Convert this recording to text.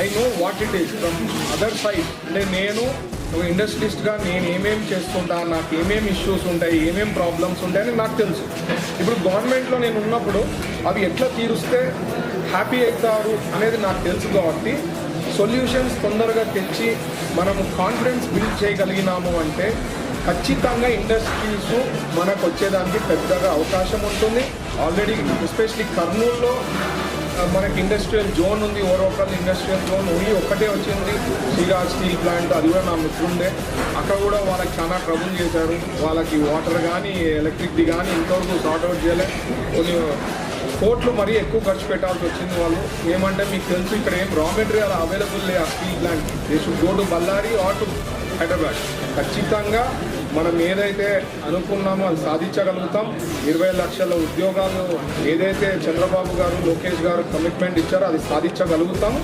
I know what it is from other side అంటే నేను ఒక ఇండస్ట్రియలిస్ట్గా నేను ఏమేమి చేస్తుంటా నాకు ఏమేమి ఇష్యూస్ ఉంటాయి ఏమేమి ప్రాబ్లమ్స్ ఉంటాయని నాకు తెలుసు. ఇప్పుడు గవర్నమెంట్లో నేను ఉన్నప్పుడు అవి ఎట్లా తీరుస్తే హ్యాపీ అవుతారు అనేది నాకు తెలుసు కాబట్టి సొల్యూషన్స్ తొందరగా తెచ్చి మనము కాన్ఫిడెన్స్ బిల్డ్ చేయగలిగినాము అంటే ఖచ్చితంగా ఇండస్ట్రీస్ మనకు వచ్చేదానికి పెద్దగా అవకాశం ఉంటుంది. ఆల్రెడీ ఎస్పెషలీ కర్నూలులో మనకి ఇండస్ట్రియల్ జోన్ ఉంది. ఓవరాల్ ఇండస్ట్రియల్ జోన్ ఓన్లీ ఒక్కటే వచ్చింది. శ్రీరాజ్ స్టీల్ ప్లాంట్ అది కూడా నా మిత్రుండే అక్కడ కూడా వాళ్ళకి చాలా ట్రబుల్ చేశారు. వాళ్ళకి వాటర్ కానీ ఎలక్ట్రిక్ది కానీ ఇంతవరకు సార్ట్ అవుట్ చేయలే. కొన్ని కోట్లు మరీ ఎక్కువ ఖర్చు పెట్టాల్సి వచ్చింది వాళ్ళు. ఏమంటే మీకు తెలుసు ఇక్కడ ఏం రా మెటీరియల్ అవైలబుల్ లే ఆ steel plant they should go to Bellary or to Hyderabad. ఖచ్చితంగా మనం ఏదైతే అనుకున్నామో అది సాధించగలుగుతాం. ఇరవై లక్షల ఉద్యోగాలు ఏదైతే చంద్రబాబు గారు లోకేష్ గారు కమిట్మెంట్ ఇచ్చారో అది సాధించగలుగుతాం.